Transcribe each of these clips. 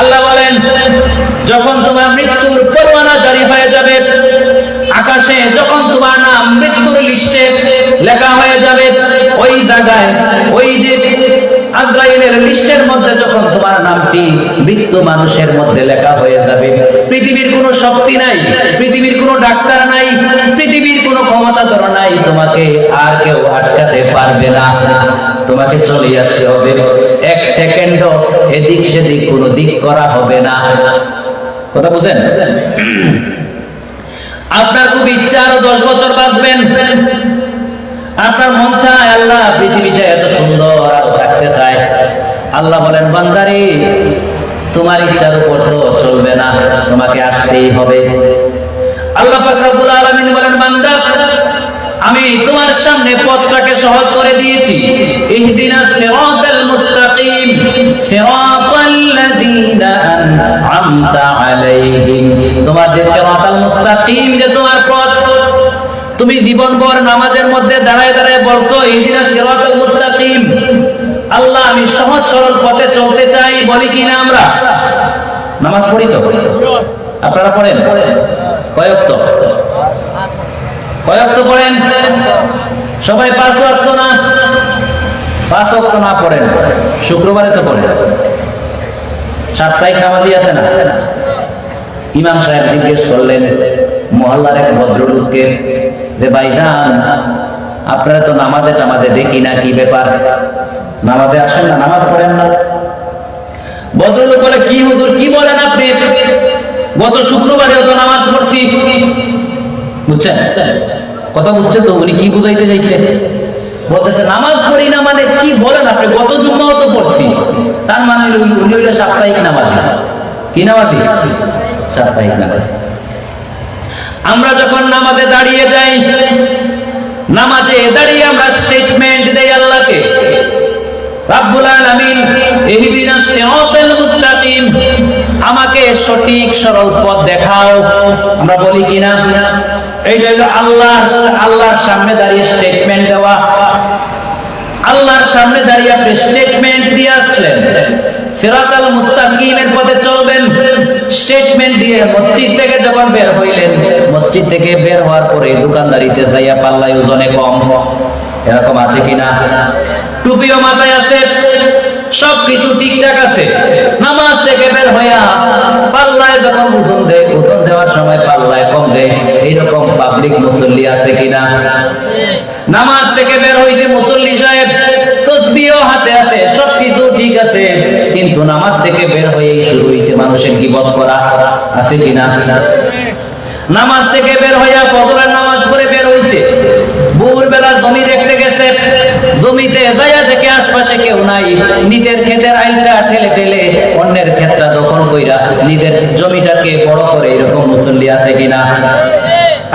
আল্লাহ বলেন, যখন তোমার মৃত্যুর পরোয়ানা জারি হয়ে যাবে, আকাশে যখন তোমার নাম মৃত্যুর লিস্টে লেখা হয়ে যাবে, ওই জায়গায়, ওই যে আজরাইলের লিস্টের মধ্যে যখন তোমার নামটি মৃত্যু মানুষের মধ্যে লেখা হয়ে যাবে, পৃথিবীর কোনো শক্তি নাই, পৃথিবীর কোনো ডাক্তার নাই, পৃথিবীর কোনো ক্ষমতাধর নাই, তোমাকে আর কেউ আটকাতে পারবে না। তোমাকে চলে আসতে হবে। এক সেকেন্ডও এদিক সেদিক কোনো দিক করা হবে না। কথা বুঝেন? আপনার খুব ইচ্ছা আরও দশ বছর বাঁচবেন। আপনার মন চায় আল্লাহ পৃথিবীটা এত সুন্দর আরও থাকতে চায়। আল্লাহ বলেন, বান্দারি, তোমার ইচ্ছার উপর তো চলবে না, তোমাকে আসতেই হবে। আল্লাহ পাক রব্বুল আলামিন বলেন, বান্দা আমি তোমার সামনে পথটাকে সহজ করে দিয়েছি। ইহদিনাস সিরাতাল মুস্তাকিম। সিরাতাল্লাযীনা আন'আমতা আলাইহিম। তোমার যে সিরাতাল মুস্তাকিম, যে তোমার পথ, তুমি জীবনভর নামাজের মধ্যে দাঁড়ায় দাঁড়ায় বলছো ইহদিনাস সিরাতাল মুস্তাকিম। আল্লাহ, আমি সহজ সরল পথে চলতে চাই, বলি কিনা আমরা? নামাজ পড়ি তো? আপনারা পড়েন? কয়ক তো কয়ক তো পড়েন সবাই পাঁচ ওয়াক্ত না? পাঁচ ওয়াক্ত না পড়েন, শুক্রবারে তো পড়েন। সাপ্তাহিক নামাজি আছে না? ইমাম সাহেব জিজ্ঞেস করলেন, মহল্লার এক ভদ্রলোককে যে, ভাইজান, আপনারা তো নামাজে টামাজে দেখি না, কি ব্যাপার? নামাজে আসেন না, নামাজ পড়েন না? ভদ্রলোক বলে, কি হুজুর, কি বলেন আপনি? গত শুক্রবারেও তো নামাজ পড়ছি। বুঝছেন? কথা বুঝছেন তো? উনি কি বুঝাইতে চাইছেন? বলতেছে, নামাজ পড়ি না মানে কি বলেন আপনি? গত জুম্মাও তো পড়ছি। তার মানে হইল উনি উনি সাপ্তাহিক নামাজি। কি নামাজি? সাপ্তাহিক নামাজি। আমরা যখন নামাজে দাঁড়িয়ে যাই, নামাজে দাঁড়িয়ে আমরা স্টেটমেন্ট দেই আল্লাহকে। মুস্তাকিম, আমাকে সঠিক সরল পথ দেখাও। আমরা বলি কিনা? এইটা হলো আল্লাহ আল্লাহর সামনে দাঁড়িয়ে স্টেটমেন্ট দেওয়া। আল্লাহর সামনে দাঁড়িয়ে আপনি স্টেটমেন্ট দিয়ে আসলেন। সিরাতাল পথে চলবেন। স্টেটমেন্ট দিয়ে মসজিদ থেকে যখন বের হইলেন, মসজিদ থেকে বের হওয়ার পরে দোকানদারিতে যাইয়া ওজনে কম। এরকম আছে কিনা? টুপিও মাথায় আছে সব কিছু ঠিকঠাক আছে। নামাজ থেকে বের হইয়া পাল্লায় যখন ওজন দেয় ওজন দেওয়ার সময় পাল্লায় কম দেয়, এইরকম পাবলিক মুসল্লি আছে কিনা? নামাজ থেকে বের হইছে মুসল্লি সাহেব তসবিও হাতে আছে, সবকিছু ঠিক আছে। কিন্তু নামাজ থেকে বের হয়েই শুরু হইছে মানুষের গিবত করা, আছে কিনা? নামাজ থেকে বের হইয়া ফজরের নামাজ পড়ে বের হইছে। ভোরবেলা জমি দেখতে গেছে জমিতে যাইয়া থেকে আশপাশে কেউ নাই। নিজের ক্ষেতের আইলটা ঠেলে ঠেলে অন্যের ক্ষেতটা দখল কইরা নিজের জমিটাকে বড় করে এরকম মুসল্লি আছে কিনা?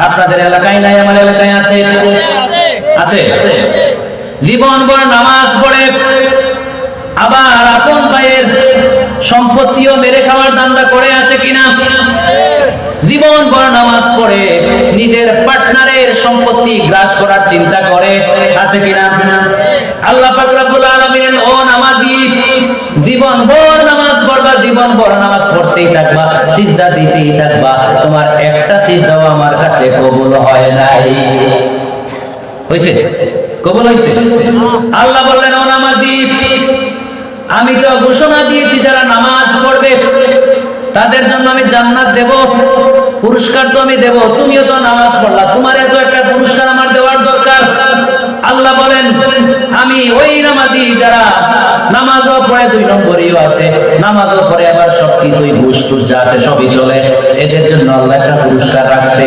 আপনাদের এলাকায় নাই, আমার এলাকায় আছে? আছে। জীবন বড় নামাজ পড়ে, আবার আপন ভাইয়ের সম্পত্তিও মেরে খাওয়ার দান্দা করে আছে কিনা? জীবন ভর নামাজ পড়ে নিজের পার্টনারের সম্পত্তি গ্রাস করার চিন্তা করে, আছে কিনা? আল্লাহ পাক রব্বুল আলামিন, ও নামাজি, জীবন ভর নামাজ পড়বা, জীবন ভর নামাজ পড়তেই থাকবা, সিজদা দিতেই থাকবা, তোমার একটা সিজদাও আমার কাছে কবুল হয় নাই। হয়েছে কবুল হয়েছে আল্লাহ বললেন, ও নামাজি আমি তো ঘোষণা দিয়েছি, যারা নামাজ পড়বে, তাদের জন্য আমি জান্নাত দেব, পুরস্কার তো আমি দেব, তুমিও তো নামাজ পড়লা। তোমার এত একটা পুরস্কার আমার দেওয়ার দরকার। আল্লাহ বলেন, আমি ওই নামাজি যারা নামাজও পড়ে দুই নম্বরেও আছে, নামাজও পড়ে আবার সবকিছুই ঘুষ টুস যা আছে সবই চলে। এদের জন্য আল্লাহ একটা পুরস্কার রাখছে।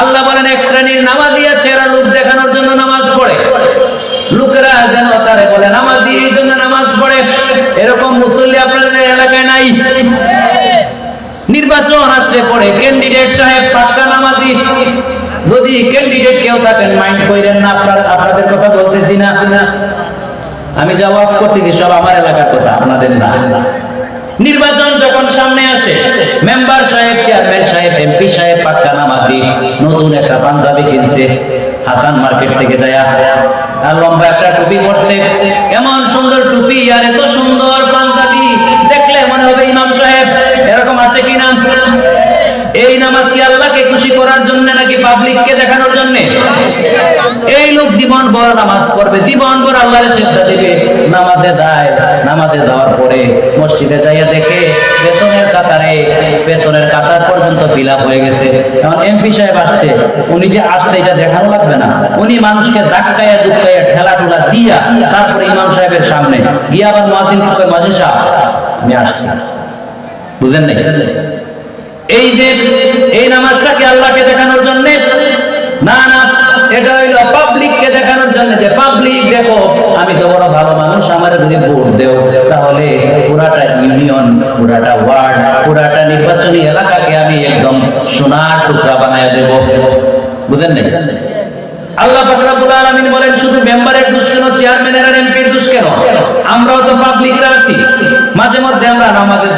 আল্লাহ বলেন, এক শ্রেণির নামাজি আছে, এরা লোক দেখানোর জন্য নামাজ পড়ে। লোকেরা যেন তারে বলে, নামাজি এই জন্য নামাজ পড়ে এরকম মুসল্লি আপনাদের এলাকায় নাই নির্বাচন আসলে পড়ে ক্যান্ডিডেট সাহেব পাক্কা নামাজি। যদি ক্যান্ডিডেট কেউ থাকেন মাইন্ড কইরেন না, আপনার আপনাদের কথা বলতেছি না। আমি যা ওয়াজ করতেছি, সব আমার এলাকার কথা, আপনাদের না। নির্বাচন যখন সামনে আসে মেম্বার সাহেব চেয়ারম্যান সাহেব এমপি সাহেব পাক্কা নামাজি, নতুন একটা পাঞ্জাবি কিনছে, হাসান মার্কেট থেকে যায়। আর লম্বা একটা টুপি পরছে। এমন সুন্দর টুপি, আর এত সুন্দর পাঞ্জাবি, দেখলে মনে হবে ইমাম সাহেব এরকম আছে কিনা? এই নামাজ কি আল্লাহকে খুশি করার জন্য নাকি পাবলিককে দেখানোর জন্য? এই লোক জীবন ভর নামাজ পড়বে, জীবন ভর আল্লাহর সিদ্ধা দিবে। নামাজে যায়, নামাজে যাওয়ার পরে মসজিদে যাইয়া দেখে পেছনের কাতারে, পেছনের কাতার পর্যন্ত ফিল হয়ে গেছে। এখন এমপি সাহেব আসছে, উনি যে আসছে এটা দেখানো লাগবে না। উনি মানুষকে ধাক্কাইয়া দুক্কাইয়া ঠেলা টুলা দিয়া তারপরে ইমাম সাহেবের সামনে, গিয়া আবার মাজিন মাঝে সাহেব, আমি আসছি। বুঝেন নাই? এই যে এই নামাজটাকে আল্লাহকে দেখানোর জন্য, না না, এটা হইল পাবলিককে দেখানোর জন্য যে পাবলিক দেখো, আমি তো বড় ভালো মানুষ, আমার যদি ভোট দেও, তাহলে পুরাটা ইউনিয়ন, পুরাটা ওয়ার্ড, পুরাটা নির্বাচনী এলাকাকে আমি একদম সোনার টুকরা বানায় দেব। বুঝেন নাই? আল্লাহ পাক রব্বুল আলামিন বলেন, শুধু মেম্বারের দোষ কেন, চেয়ারম্যানের এমপির দোষ কেন? আমরাও তো পাবলিকরা আছি। মাঝে মধ্যে আমরা নামাজে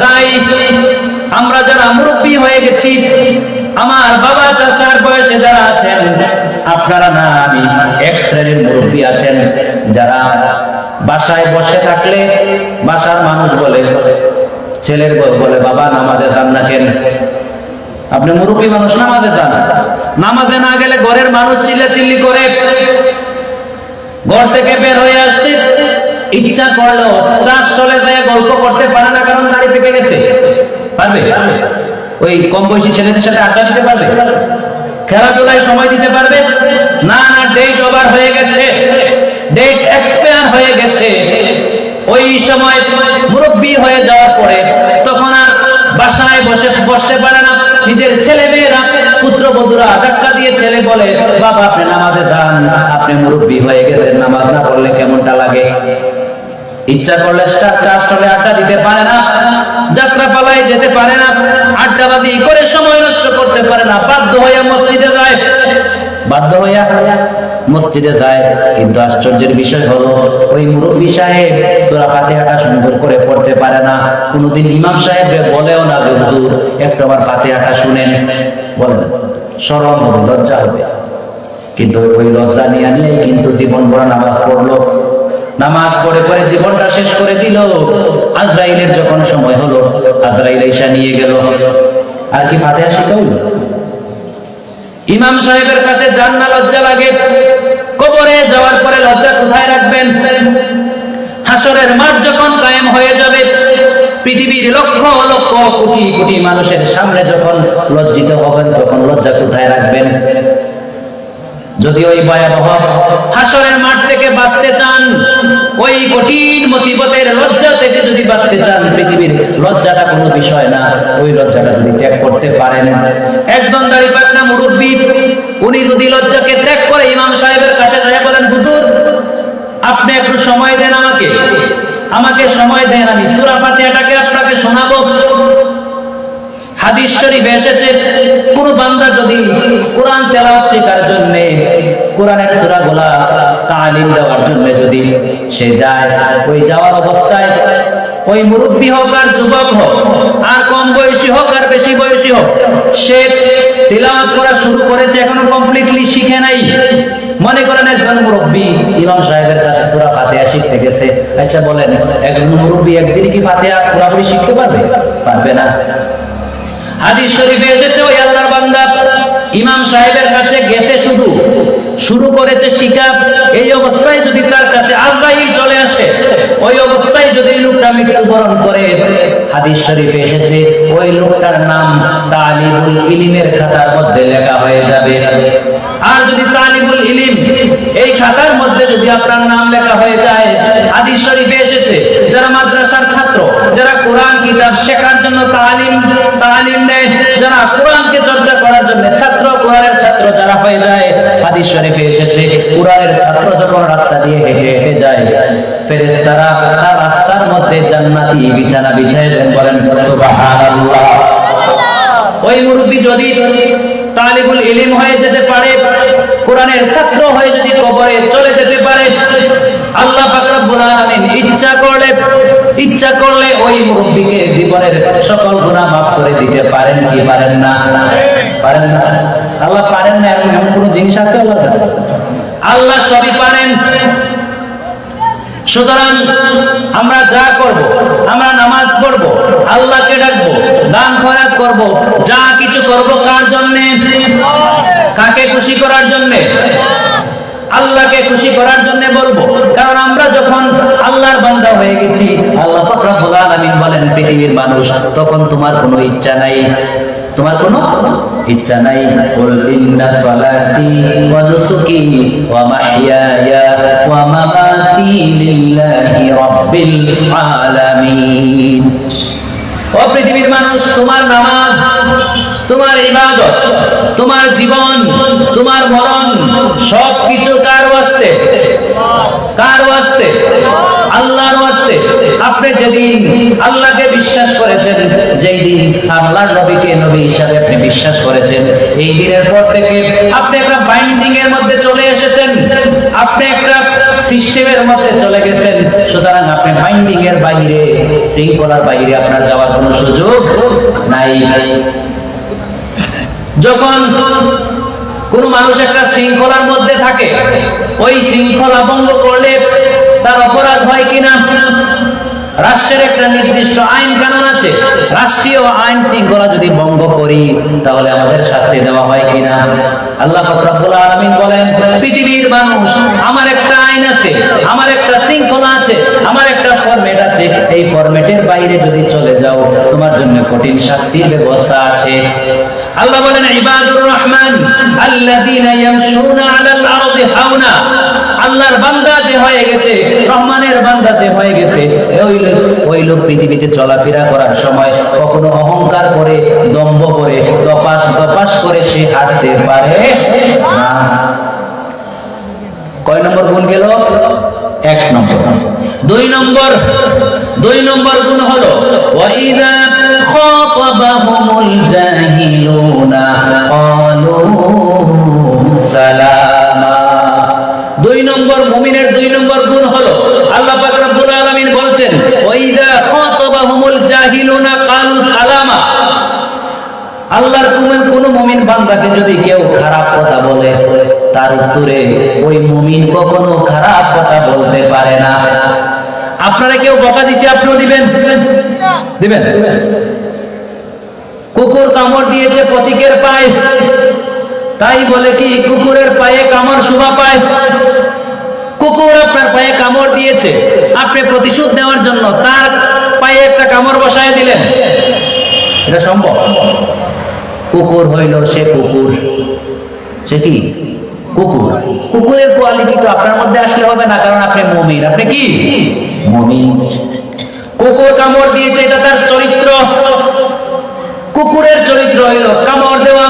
যাই আমরা যারা মুরব্বী হয়ে গেছি, আমার বাবা চাচার বয়সে যারা আছেন, আপনারা না, আমি এক শ্রেণির মুরব্বী আছেন, যারা বাসায় বসে থাকলে বাসার মানুষ বলে, ছেলের বলে, বাবা, নামাজে যান না কেন? আপনি মুরব্বী মানুষ, নামাজে যান। নামাজে না গেলে ঘরের মানুষ চিল্লা চিল্লি করে। ঘর থেকে বের হয়ে আসছে। ইচ্ছা করল চাষ চলে যায়, গল্প করতে পারে না, কারণ দাড়ি পেকে গেছে। পারবে? ওই কম বয়সী ছেলেদের সাথে আড্ডা দিতে পারবে? খেলাধুলায় সময় দিতে পারবে? না না ডেট ওভার হয়ে গেছে। ডেট এক্সপায়ার হয়ে গেছে। ওই সময় মুরব্বী হয়ে যাওয়ার পরে তখন আর বাসায় বসে, বসতে পারে না। নিজের ছেলে মেয়েরা পুত্র বধুরা ধাক্কা দিয়ে ছেলে বলে, বাবা, আপনি নামাজে যান। আপনি মুরব্বী হয়ে গেছেন। নামাজ না পড়লে কেমনটা লাগে? ইচ্ছা করলে চাষ আড্ডা দিতে পারে না, যাত্রা পালায় যেতে পারে না, আড্ডাবাজি করে সময় নষ্ট করতে পারে না, বাধ্য হইয়া মসজিদে যায়। বাধ্য হইয়া মসজিদে যায়, কিন্তু আশ্চর্যের বিষয় হলো, ওই মুরব্বী সাহেব সূরা ফাতিহাটা সুন্দর করে পড়তে পারে না। কোনোদিন ইমাম সাহেব বলেও না যে, হুজুর, একটু আমার ফাতিহাটা শুনেন। বলেন শরম হবে, লজ্জা হবে। কিন্তু ওই লজ্জা নিয়ে নিয়ে কিন্তু জীবন ভরা নামাজ পড়ল। নামাজ পড়ে পড়ে জীবনটা শেষ করে দিল। আজরাইলের যখন সময় হলো, আজরাইল ঈশা নিয়ে গেল। আর কি ফাতিহা শিখাইল ইমাম সাহেবের কাছে যান না লজ্জা লাগে। কবরে যাওয়ার পরে লজ্জা কোথায় রাখবেন? হাসরের মাঠ যখন কায়েম হয়ে যাবে, পৃথিবীর লক্ষ লক্ষ কোটি কোটি মানুষের সামনে যখন লজ্জিত হবেন, তখন লজ্জা কোথায় রাখবেন? যদি ওই ভয়াবহ হাসরের মাঠ থেকে বাঁচতে চান, ওই কঠিন মুসিবতের লজ্জা থেকে যদি বাঁচতে চান পৃথিবীর, লজ্জাটা কোনো বিষয় না। ওই লজ্জাটা যদি ত্যাগ করতে পারেন। একজন দাঁড়ি পাকনা মুরব্বী, উনি যদি লজ্জাকে ত্যাগ করে ইমাম সাহেবের কাছে যায়, বলেন, হুজুর, আপনি একটু সময় দেন আমাকে। আমাকে সময় দেন, আমি সূরা ফাতিহাটাকে আপনাকে শোনাবো। হাদিস শরীফে এসেছে, কোন বান্দা যদি কোরআন তেলাওয়াত শেখার জন্য কোরআনের সূরাগুলা তালিম দেওয়ার জন্য যদি সে যায়, ওই যাওয়ার অবস্থায় ওই মুরব্বী হোক আর যুবক হোক, আর কম বয়সী হোক আর বেশি বয়সী হোক, সে তেলাওয়াত করা শুরু করেছে এখনও কমপ্লিটলি শিখে নাই। মনে করেন একজন মুরব্বী ইমাম সাহেবের কাছে সূরা ফাতিহা শিখতে গেছে। আচ্ছা বলেন, একজন মুরব্বী একদিন কি ফাতিহা পুরোপুরি শিখতে পারবে? পারবে না। হাদিস শরীফে এসেছে, ওই আল্লাহর বান্দা ইমাম সাহেবের কাছে গেছে শুধু। শুরু করেছে শিকা এই অবস্থায় যদি তার কাছে আজরাইল চলে আসে, ওই অবস্থায় যদি লোকটা মৃত্যুবরণ করে, হাদিস শরীফে এসেছে, ওই লোকটার নাম তালিবুল ইলিমের খাতার মধ্যে লেখা হয়ে যাবে। আর যদি তালিবুল ইলিম, এই খাতার মধ্যে যদি আপনার নাম লেখা হয়ে যায়, হাদিস শরীফে এসেছে যারা মাদ্রাসার ছাত্র, যারা কোরআন, কিতাব শেখার জন্য তালিম তালিম নেয়, যারা কোরআনকে চর্চা করার জন্য ছাত্র, কোরআনের ছাত্র যারা হয়ে যায়, হাদিস শরীফে এসেছে, কোরআনের ছাত্র যখন রাস্তা দিয়ে হেঁটে হেঁটে যায়, ফেরেশতারা তার রাস্তার মধ্যে জান্নাতি বিছানা বিছায় দেন, বলেন, সুবহানাল্লাহ। ওই মুরব্বী যদি তালিবুল ইলিম হয়ে যেতে পারে, কোরআনের ছাত্র হয়ে যদি কবরে চলে যেতে পারে, আল্লাহ পাক ইচ্ছা করলে ইচ্ছা করলে ওই মুরব্বীকে জীবনের সকল মাফ করে দিতে পারেন কি পারেন না? পারেন না? আল্লাহ পারেন না এমন এমন জিনিস আছে আল্লাহ সবই পারেন। সুতরাং আমরা যা করব, আমরা নামাজ পড়ব, আল্লাহকে ডাকবো, দান খয়রাত করব, যা কিছু করব কার জন্য? কাকে খুশি করার জন্য? আল্লাহকে খুশি করার জন্য বলব। কারণ আমরা যখন আল্লাহর বান্দা হয়ে গেছি, আল্লাহ পাক আলামিন বলেন, পৃথিবীর মানুষ, তখন তোমার কোনো ইচ্ছা নাই। তোমার কোনো ইচ্ছা নাই। কুল ইন্না সালাতি ওয়া নুসুকি ওয়া মাহইয়ায়া ওয়া মামাতি লিল্লাহি রাব্বিল আলামিন। ও পৃথিবীর মানুষ, তোমার নামাজ তোমার ইবাদত, তোমার জীবন, তোমার মরণ, সব কিছু কার ওয়াস্তে? কার ওয়াস্তে? আল্লাহর ওয়াস্তে। আপনি যেদিন আল্লাহকে বিশ্বাস করেছেন, যেই দিন আল্লাহর নবীকে নবী হিসাবে আপনি বিশ্বাস করেছেন, এই দিনের পর থেকে আপনি একটা বাইন্ডিং এর মধ্যে চলে এসেছেন, আপনি একটা সিস্টেমের মধ্যে চলে গেছেন, সুতরাং আপনি বাইন্ডিং এর বাইরে, শৃঙ্খলার বাইরে আপনার যাওয়ার কোনো সুযোগ নাই। যখন কোন মানুষ একটা শৃঙ্খলার মধ্যে থাকে, ওই শৃঙ্খলা ভঙ্গ করলে তার অপরাধ হয় কিনা রাষ্ট্রের একটা নির্দিষ্ট আইন কানুন আছে। রাষ্ট্রীয় আইন শৃঙ্খলা যদি ভঙ্গ করি, তাহলে আমাদের শাস্তি দেওয়া হয় কিনা আল্লাহ বলেন, পৃথিবীর মানুষ, আমার একটা আইন আছে, আমার একটা শৃঙ্খলা আছে, আমার একটা ফরম্যাট আছে। এই ফরম্যাটের বাইরে যদি চলে যাও, তোমার জন্য কঠিন শাস্তির ব্যবস্থা আছে। আল্লাহ বলেন, ইবাদুর রহমান, আল্লাযীনা ইয়ামশুনা আলাল আরদি হাওনা। আল্লাহর বান্দা যে হয়ে গেছে, রহমানের বান্দা যে হয়ে গেছে ওই লোক ওই লোক পৃথিবীতে চলাফেরা করার সময় কখনো অহংকার করে, দম্ভ করে দপাস দপাস করে সে হাঁটতে পারে না। কয় নম্বর গুণ গেল? এক নম্বর। দুই নম্বর দুই নম্বর গুণ হলো ওয়াইদা খাতাবাহুমুল জাহিলুনা ক্বালু সালামা দুই নম্বর মুমিনের দুই নম্বর গুণ হলো আল্লাহ পাক রব্বুল আলামিন বলছেন ওয়াইদা খাতাবাহুমুল জাহিলুনা ক্বালু সালামা. আল্লাহর কোন কোন মুমিন বান্দাকে যদি কেউ খারাপ কথা বলে তার উত্তরে ওই মুমিন কখনো খারাপ কথা বলতে পারে না। আপনারা কেউ বকা দিছে আপনিও দিবেন? দিবেন? কুকুর কামড় দিয়েছে প্রতীকের পায়ে। তাই বলে কি, কুকুরের পায়ে কামড় শোভা পায়? কুকুর আপনার পায়ে কামড় দিয়েছে, আপনি প্রতিশোধ নেওয়ার জন্য তার পায়ে একটা কামড় বসায় দিলেন। এটা সম্ভব? কুকুর হইল সে কুকুর। সে কি? কুকুর। কুকুরের কোয়ালিটি তো আপনার মধ্যে আসলে হবে না, কারণ আপনি মমিন। আপনি কি? মমিন। কুকুর কামড় দিয়েছে, এটা তার চরিত্র কুকুরের চরিত্র হইল কামড় দেওয়া।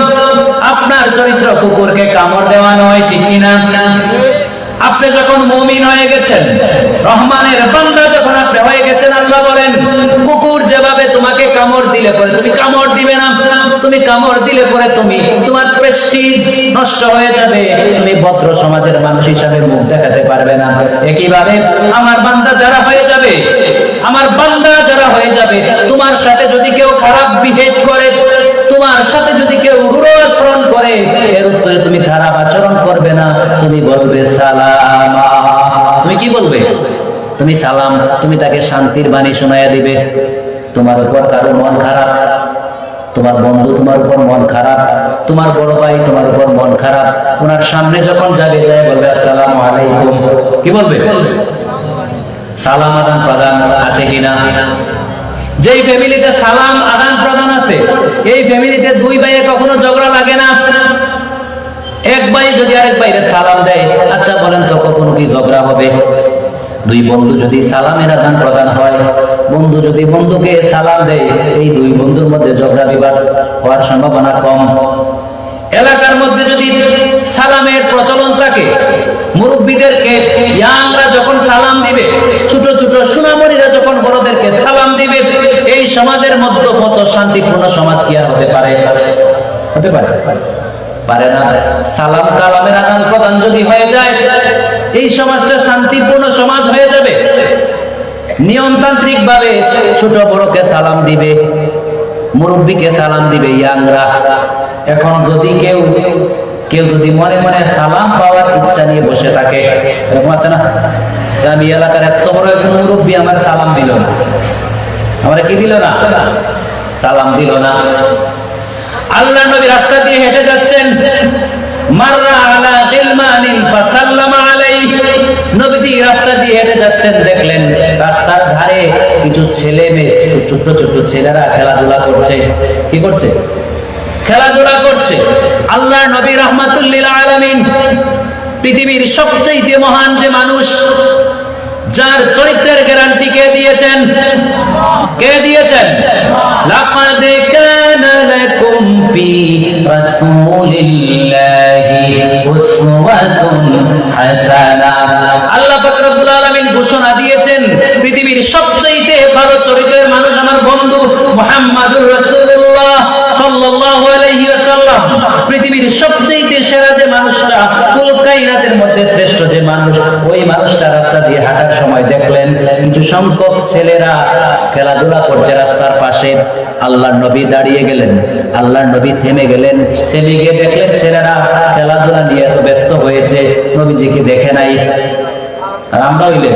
আপনার চরিত্র কুকুরকে কামড় দেওয়া নয়, ঠিক না আপনি যখন মুমিন হয়ে গেছেন, রহমানের বান্দা যখন আপনি হয়ে গেছেন, আল্লাহ বলেন, কুকুর কামড় দিলে পরে তুমি কামড় দিবে না। তুমি কামড় দিলে পরে তুমি, তোমার প্রেস্টিজ নষ্ট হয়ে যাবে। তুমি ভদ্র সমাজের মানুষ হিসাবে মুখ দেখাতে পারবে না। একইভাবে আমার বান্দা যারা হয়ে যাবে, আমার বান্দা যারা হয়ে যাবে, তোমার সাথে যদি কেউ খারাপ বিহেভ করে, তোমার সাথে যদি কেউ রূঢ় আচরণ করে, এর উত্তরে তুমি খারাপ আচরণ করবে না। তুমি বলবে, সালাম। তুমি কি বলবে? তুমি সালাম, তুমি তাকে শান্তির বাণী শোনাইয়া দিবে। তোমার উপর কারও মন খারাপ, তোমার বন্ধু তোমার উপর মন খারাপ, তোমার বড় ভাই তোমার উপর মন খারাপ, ওনার সামনে যখন যাবে যায় বলবে, আসসালামু আলাইকুম। কি বলবে? সালাম আদান প্রদান আছে কিনা? যেই ফ্যামিলিতে সালাম আদান প্রদান আছে, এই ফ্যামিলিতে দুই ভাইয়ে কখনো ঝগড়া লাগে না। এক ভাই যদি আরেক ভাইরে সালাম দেয় আচ্ছা বলেন তো কখনো কি ঝগড়া হবে? দুই বন্ধু যদি সালামের আদান প্রদান হয় বন্ধু যদি বন্ধুকে সালাম দেয়, এই দুই বন্ধুর মধ্যে ঝগড়া বিবাদ হওয়ার সম্ভাবনা কম। এলাকার মধ্যে যদি সালামের প্রচলন থাকে, মুরব্বীদেরকে ইয়াংরা যখন সালাম দিবে, ছোট ছোট সোনামণিরা যখন বড়দেরকে সালাম দিবে, এই সমাজের মধ্যে কত শান্তিপূর্ণ সমাজ কি আর হতে পারে? হতে পারে। পারে না। সালাম কালামের আদান প্রদান যদি হয়ে যায়, এই সমাজটা শান্তিপূর্ণ সমাজ হয়ে যাবে। নিয়মতান্ত্রিক ভাবে ছোট বড়কে সালাম দিবে, মুরব্বীকে সালাম দিবে, ইয়াংরা। এখন যদি কেউ কেউ যদি মনে মনে সালাম পাওয়ার ইচ্ছা নিয়ে বসে থাকে, এরকম আছে না? আমি এলাকার এত বড় একজন মুরব্বী, আমার সালাম দিল না। আমার কি দিল না? সালাম দিল না। আল্লাহ নবী রাস্তা দিয়ে হেঁটে যাচ্ছেন। মাররা আলা গিলমানিন ফাসাল্লামা নবীজি রাস্তা দিয়ে হেঁটে যাচ্ছেন, দেখলেন রাস্তার ধারে কিছু ছেলে মেয়ে ছোট্ট ছোট্ট ছেলেরা খেলাধুলা করছে। কি করছে? খেলাধুলা করছে। আল্লাহ নবী রহমাতুল্লিল আলামিন পৃথিবীর সবচেয়ে মহান যে মানুষ, যার চরিত্রের গ্যারান্টি কে দিয়েছেন? কে দিয়েছেন? লাকাদ কানা লাকুম ফি রাসূলিল্লাহি উসওয়াতুন আল্লাহ পাক রব্বুল আলামিন ঘোষণা দিয়েছেন, পৃথিবীর সবচাইতে ভালো চরিত্রের মানুষ আমার বন্ধু মুহাম্মাদুর রাসূলুল্লাহ সাল্লাল্লাহু আলাইহি পৃথিবীর সবচেয়ে সেরা যে মানুষটা মধ্যে শ্রেষ্ঠ যে মানুষ, ওই মানুষটা রাস্তা দিয়ে হাঁটার সময় দেখলেন কিছু সংখ্যক ছেলেরা খেলাধুলা করছে রাস্তার পাশে। আল্লাহর নবী দাঁড়িয়ে গেলেন, আল্লাহর নবী থেমে গেলেন। থেমে গিয়ে দেখলেন ছেলেরা খেলাধুলা নিয়ে ব্যস্ত হয়েছে, নবীজিকে দেখে নাই। আর আমরা হইলে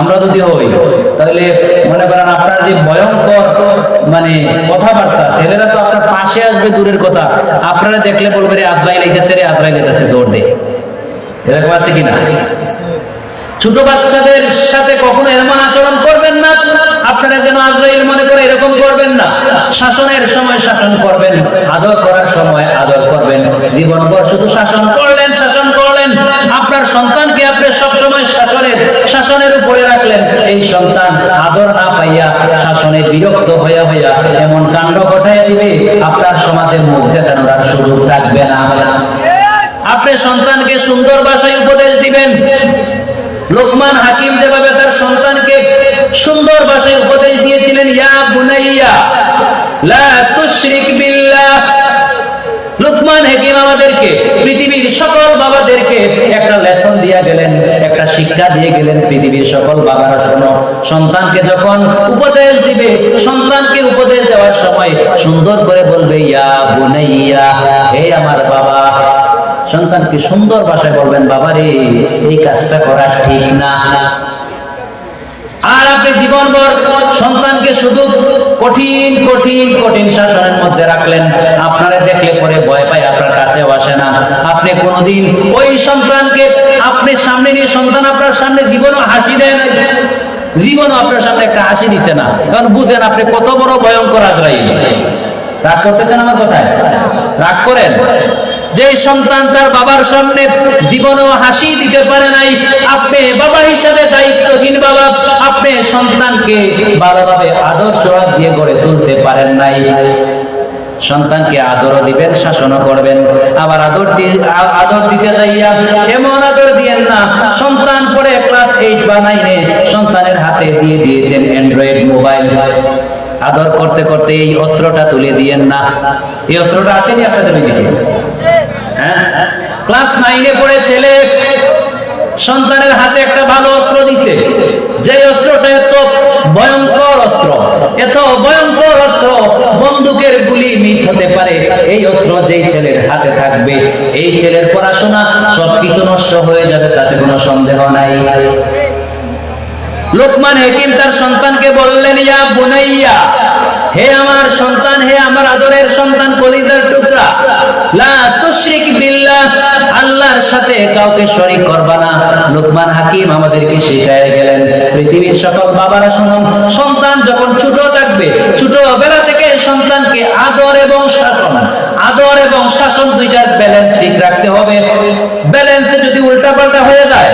আমরা যদি হই, তাহলে মনে করেন আপনার যে ভয়ঙ্কর মানে কথাবার্তা, ছেলেরা তো আপনার পাশে আসবে দূরের কথা। আপনারা দেখলে বলবে, রে আজরাইল আইতেছে, রে আজরাইল আইতেছে, দৌড় দে। এরকম আছে কিনা? ছোট বাচ্চাদের সাথে কখনো এমন আচরণ করবেন না, আপনারা যেন আজরাইল মনে করে এরকম করবেন না। শাসনের সময় শাসন করবেন, আদর করার সময় আদর করবেন। জীবন জীবনভর শুধু শাসন করলেন, শাসন করলেন আপনার সন্তানকে আপনি সব সময় শাসনের শাসনের উপরে রাখলেন। এই সন্তান আদর না পাইয়া শাসনে বিরক্ত হইয়া হইয়া এমন কাণ্ড ঘটাইয়া দিবে, আপনার সমাজের মুখ দেখানোর আর সুযোগ থাকবে না। আপনি সন্তানকে সুন্দর ভাষায় উপদেশ দিবেন। লোকমান হাকিম যেভাবে তার সন্তানকে সুন্দর ভাষায় উপদেশ দিয়েছিলেন, ইয়া বুনাইয়া, লা তুশরিক বিল্লাহ লোকমান হাকিম আমাদেরকে, পৃথিবীর সকল বাবাদেরকে একটা লেসন দিয়ে গেলেন, একটা শিক্ষা দিয়ে গেলেন পৃথিবীর সকল বাবারা, শোনো, সন্তানকে যখন উপদেশ দিবে, সন্তানকে উপদেশ দেওয়ার সময় সুন্দর করে বলবে, ইয়া বুনাইয়া, হে আমার বাবা। সন্তানকে সুন্দর ভাষায় বলবেন, বাবা রে, এই কাজটা করা ঠিক না। আর আপনি জীবনভর সন্তানকে শুধু কঠিন কঠিন কঠিন শাসনের মধ্যে রাখলেন। আপনারা দেখলে পরে ভয় পায়, আপনার কাছেও আসে না। আপনি কোনোদিন ওই সন্তানকে আপনি সামনে নিয়ে, সন্তান আপনার সামনে জীবনও হাসি দেন জীবনও আপনার সামনে একটা হাসি দিচ্ছে না। কারণ বুঝেন, আপনি কত বড় ভয়ঙ্কর আজরাইল। রাগ করতেছেন আমার কথায়? রাগ করেন? যে সন্তান তার বাবার সামনে জীবনেও হাসি দিতে পারে নাই, আপনি বাবা হিসাবে দায়িত্বহীন বাবা আপনি সন্তানকে ভালোভাবে আদর্শ দিয়ে গড়ে তুলতে পারেন নাই। সন্তানকে আদরও দিবেন, শাসনও করবেন। আবার আদর আদর দিতে যাইয়া এমন আদর দিয়েন না, সন্তান পড়ে ক্লাস এইট বা নাইনে সন্তানের হাতে দিয়ে দিয়েছেন অ্যান্ড্রয়েড মোবাইল। আদর করতে করতে এই অস্ত্রটা তুলে দিয়েন না। এই অস্ত্রটা আসেনি আপনাদের ওইদিকে হ্যাঁ? ক্লাস নাইনে পড়ে ছেলে, সন্তানের হাতে একটা ভালো অস্ত্র দিছে যে অস্ত্রটা এত ভয়ঙ্কর অস্ত্র এত ভয়ঙ্কর অস্ত্র বন্দুকের গুলি মিস হতে পারে। এই অস্ত্র যেই ছেলের হাতে থাকবে, এই ছেলের পড়াশোনা সবকিছু নষ্ট হয়ে যাবে, তাতে কোনো সন্দেহ নাই। লোকমান হেকিম তার সন্তানকে বললেন, ইয়া বুনাইয়া হে আমার সন্তান, হে আমার আদরের সন্তান, কলিজার টুকরা। লা তুশরিক বিল্লাহ, আল্লাহর সাথে কাউকে শরীক করবা না। লোকমান হাকিম আমাদেরকে শিখায় গেলেন, পৃথিবীর সকল বাবারা শুনুন। সন্তান যখন ছোট থাকবে, ছোটবেলা থেকে সন্তানকে আদর এবং শাসন, আদর এবং শাসন দুইটার ব্যালেন্স ঠিক রাখতে হবে। ব্যালেন্সে যদি উল্টাপাল্টা হয়ে যায়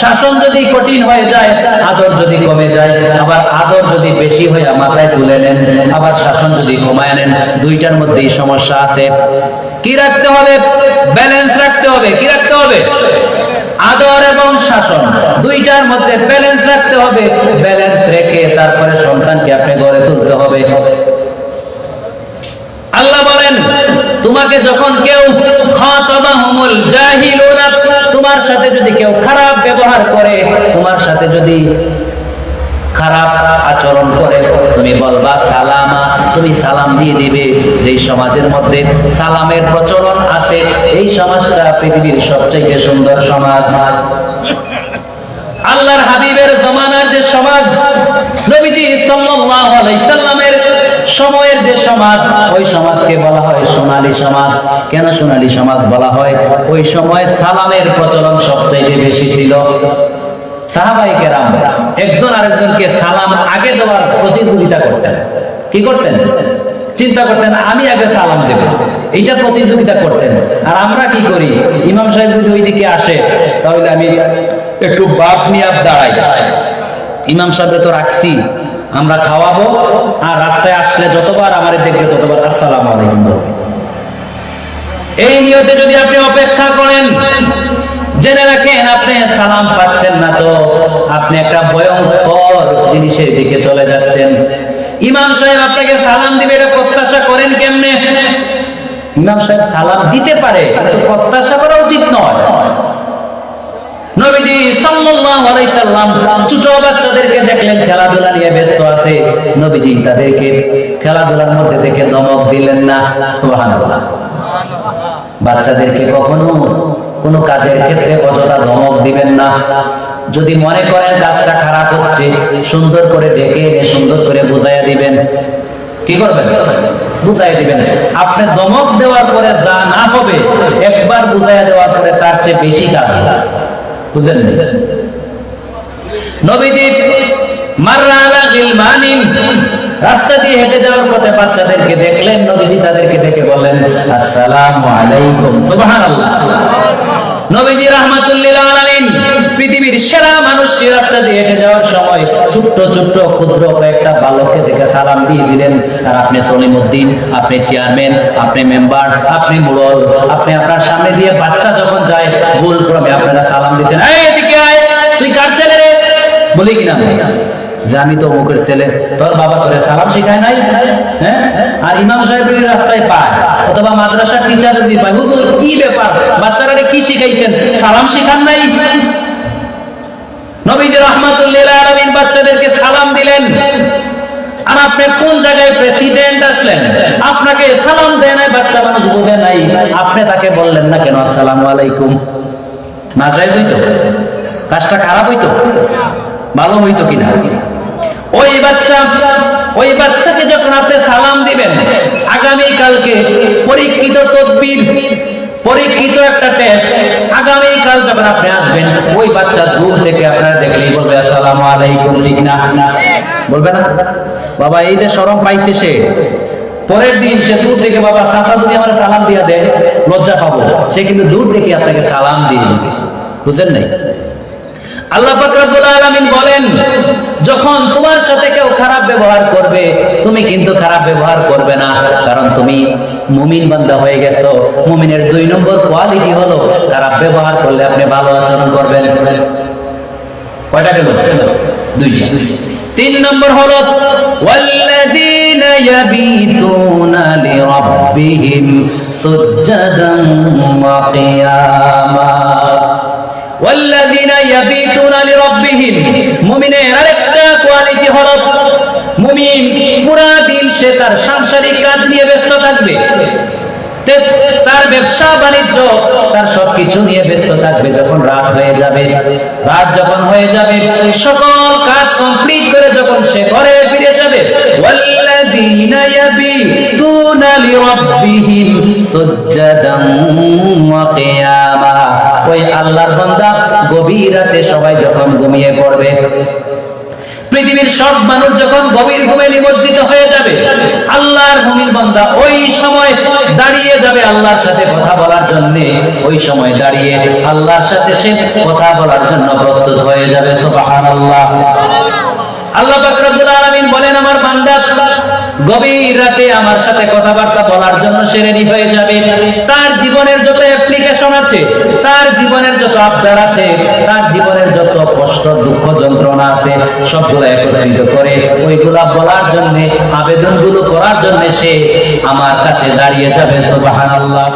শাসন যদি কঠিন হয়ে যায়, আদর যদি কমে যায়, আবার আদর যদি বেশি হয়ে মাথায় তুলে নেন, আবার শাসন যদি কমায় নেন, দুইটার মধ্যেই সমস্যা আছে। কি রাখতে হবে? ব্যালেন্স রাখতে হবে। কি রাখতে হবে? আদর এবং শাসন। দুইটার মধ্যে ব্যালেন্স রাখতে হবে। ব্যালেন্স রেখে তারপরে সন্তানকে আপনি গড়ে তুলতে হবে। আল্লাহ বলেন, তোমাকে যখন কেউ খাতাবাহুমুল জাহিলুনা তোমার সাথে যদি কেউ খারাপ ব্যবহার করে, তোমার সাথে যদি খারাপ আচরণ করে, তুমি বলবা, সালামা তুমি সালাম দিয়ে দিবে। যেই সমাজের মধ্যে সালামের প্রচলন আছে, এই সমাজটা পৃথিবীর সবচেয়ে সুন্দর সমাজ। আল্লাহর হাবিবের জমানার যে সমাজ, নবীজি সাল্লাল্লাহু সময়ের যে সমাজ, ওই সমাজকে বলা হয় সোনালী সমাজ। কেন সোনালী সমাজ বলা হয়? ওই সময় সালামের প্রচলন সবচেয়ে বেশি ছিল। একজন আরেকজনকে সালাম আগে দেওয়ার প্রতিযোগিতা করতেন। কি করতেন? চিন্তা করতেন, আমি আগে সালাম দেব। এইটা প্রতিযোগিতা করতেন। আর আমরা কি করি? ইমাম সাহেব যদি ওইদিকে আসে, তাহলে আমি একটু বাপ নিয়ে দাঁড়াই। ইমাম সাহেব তো রাখছি। আমরা খাওয়াবো আর রাস্তায় আসলে যতবার আমার দেখবে ততবার আসসালাম আলাইকুম বলবে। এই নিয়তে যদি আপনি অপেক্ষা করেন, জেনে রাখেন আপনি সালাম পাচ্ছেন না তো, আপনি একটা ভয়ঙ্কর জিনিসের দিকে চলে যাচ্ছেন। ইমাম সাহেব আপনাকে সালাম দিবে, এটা প্রত্যাশা করেন কেমনে? ইমাম সাহেব সালাম দিতে পারে, কিন্তু প্রত্যাশা করা উচিত নয়। বাচ্চাদেরকে কখনো কোনো কাজের ক্ষেত্রে অযথা ধমক দিবেন না। যদি মনে করেন কাজটা খারাপ হচ্ছে, সুন্দর করে ডেকে এনে সুন্দর করে বুঝাইয়া দিবেন। কি করবেন? বুঝাই দিবেন। আপনি দমক দেওয়ার পরে যা না হবে, একবার বুঝাইয়া দেওয়ার পরে তার চেয়ে বেশি কাজ বুঝেন? নবীজি, মাররা আলা গিলমানিন, রাস্তা দিয়ে হেঁটে যাওয়ার পথে বাচ্চাদেরকে দেখলেন, নবীজি তাদেরকে দেখে বললেন, আসসালামু আলাইকুম, সুবহানাল্লাহ নবীজি রাহমাতুল্লিল আলামিন পৃথিবীর সেরা মানুষটি রাস্তা দিয়ে হেঁটে যাওয়ার সময় ছোট্ট ছোট্ট, ক্ষুদ্র কয়েকটা বালককে দেখে সালাম দিয়ে দিলেন। আর আপনি সলিমউদ্দিন আপনি চেয়ারম্যান, আপনি মেম্বার, আপনি মুরল, আপনি আপনার সামনে দিয়ে বাচ্চা যখন যায়, ভুল ক্রমে আপনারা সালাম দিচ্ছেন। এদিকে আয় তুই কার ছেলে রে? বলি কিনা ভাই যে আমি তো অমুকের ছেলে, তোর বাবা তোরে সালাম শিখায় নাই? হ্যাঁ? আর ইমাম সাহেব যদি রাস্তায় পায়, অথবা মাদ্রাসার টিচার যদি পায়, হুজুর, কি ব্যাপার? বাচ্চারা কি শিখাইছেন? সালাম শিখান নাই? নবীজি রহমাতুল্লিল আলামিন বাচ্চাদেরকে সালাম দিলেন। আর আপনি কোন জায়গায় প্রেসিডেন্ট আসলেন? আপনাকে সালাম দেয় নাই, বাচ্চা মানুষ বুঝে নাই। আপনি তাকে বললেন না কেন, আসসালামু আলাইকুম? না যাই হইতো। কাজটা খারাপ হইতো? ভালো হইতো কিনা? ওই বাচ্চা, ওই বাচ্চাকে যখন আপনি সালাম দিবেন আগামী কালকে পরীক্ষিত তদবির পরীক্ষিত একটা টেস্ট আগামীকাল যখন আপনি আসবেন, ওই বাচ্চা দূর থেকে আপনারা দেখলেই বলবে, আসসালাম আলাইকুম, ঠিক না? বলবে না। বাবা, এই যে সরম পাইছে সে, পরের দিন সে দূর থেকে, বাবা, চাচা যদি আমার সালাম দিয়া দেয়, লজ্জা পাবো। সে কিন্তু দূর থেকে আপনাকে সালাম দিয়ে দিবে। বুঝলেন নাই? আল্লাহ পাক রব্বুল আলামিন বলেন যখন তোমার সাথে কেউ খারাপ ব্যবহার করবে তুমি কিন্তু খারাপ ব্যবহার করবে না কারণ তুমি মুমিন বান্দা হয়ে গেছো মুমিনের দুই নম্বর কোয়ালিটি হলো খারাপ ব্যবহার করলে আপনি ভালো আচরণ করবেন কয়টা গেল দুইটা তিন নম্বর হলো والذين يبيتون لربهم سجدا وقياما ওয়াল্লাযিনা ইয়াবিতুনা লিরাব্বিহিম। মুমিনের আরেকটা কোয়ালিটি হলো, মুমিন দিন সে তার সাংসারিক কাজ নিয়ে ব্যস্ত থাকবে। তার ব্যবসা, বাণিজ্য, তার সবকিছু নিয়ে ব্যস্ত থাকবে যখন রাত হয়ে যাবে। রাত যখন হয়ে যাবে সকল কাজ কমপ্লিট করে যখন সে ঘরে ফিরে যাবে ইয়াবিতুনা লিরাব্বিহিম সুজ্জাদান ওয়া কিয়ামা ওই আল্লাহর বান্দা গভীর রাতে সবাই যখন ঘুমিয়ে পড়বে, পৃথিবীর সব মানুষ যখন গভীর ঘুমে নিমজ্জিত হয়ে যাবে, আল্লাহর মুমিন বান্দা ওই সময় দাঁড়িয়ে যাবে আল্লাহর সাথে কথা বলার জন্য। ওই সময় দাঁড়িয়ে আল্লাহর সাথে সে কথা বলার জন্য প্রস্তুত হয়ে যাবে, সুবহানাল্লাহ। আল্লাহ পাক রব্বুল আলামিন বলেন, আমার বান্দা গভীর রাতে আমার সাথে কথাবার্তা বলার জন্য সে রেডি হয়ে যাবে। তার জীবনের যত অ্যাপ্লিকেশন আছে, তার জীবনের যত আবদার আছে, তার জীবনের যত কষ্ট, দুঃখ, যন্ত্রণা আছে, সবগুলো একত্রিত করে ওইগুলা বলার জন্য, আবেদনগুলো করার জন্য সে আমার কাছে দাঁড়িয়ে যাবে, সুবহানাল্লাহ।